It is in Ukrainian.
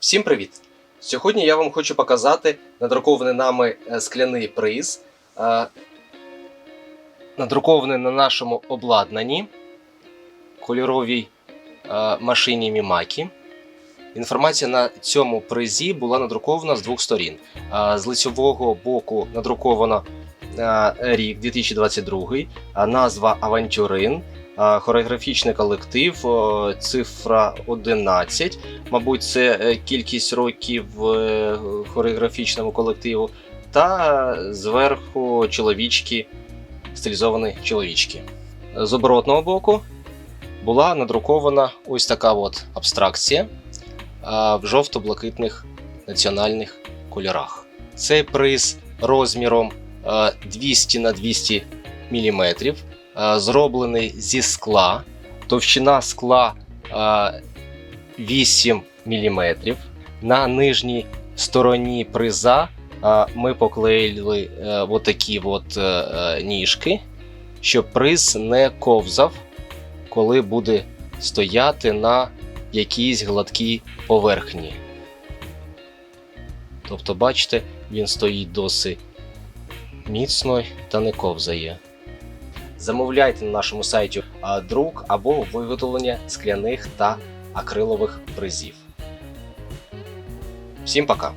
Всім привіт! Сьогодні я вам хочу показати надрукований нами е, скляний приз, е, надрукований на нашому обладнанні кольоровій е, машині Мімакі. Інформація на цьому призі була надрукована з двох сторін. З лицьового боку надруковано е, рік 2022, а назва Авантюрин, хореографічний колектив, цифра 11. Мабуть, це е, кількість років е, хореографічному колективу, та зверху чоловічки, стилізовані чоловічки. З оборотного боку була надрукована ось така от абстракція в жовто-блакитних національних кольорах. Цей приз розміром 200 на 200 мм, а, зроблений зі скла. Товщина скла 8 мм. На нижній стороні приза ми поклеїли е, отакі от, е, е, ніжки, щоб приз не ковзав, коли буде стояти на якійсь гладкій поверхні. Тобто, бачите, він стоїть досить міцно та не ковзає. Замовляйте на нашому сайті друк або виготовлення скляних та акрилових призів. Всім пока!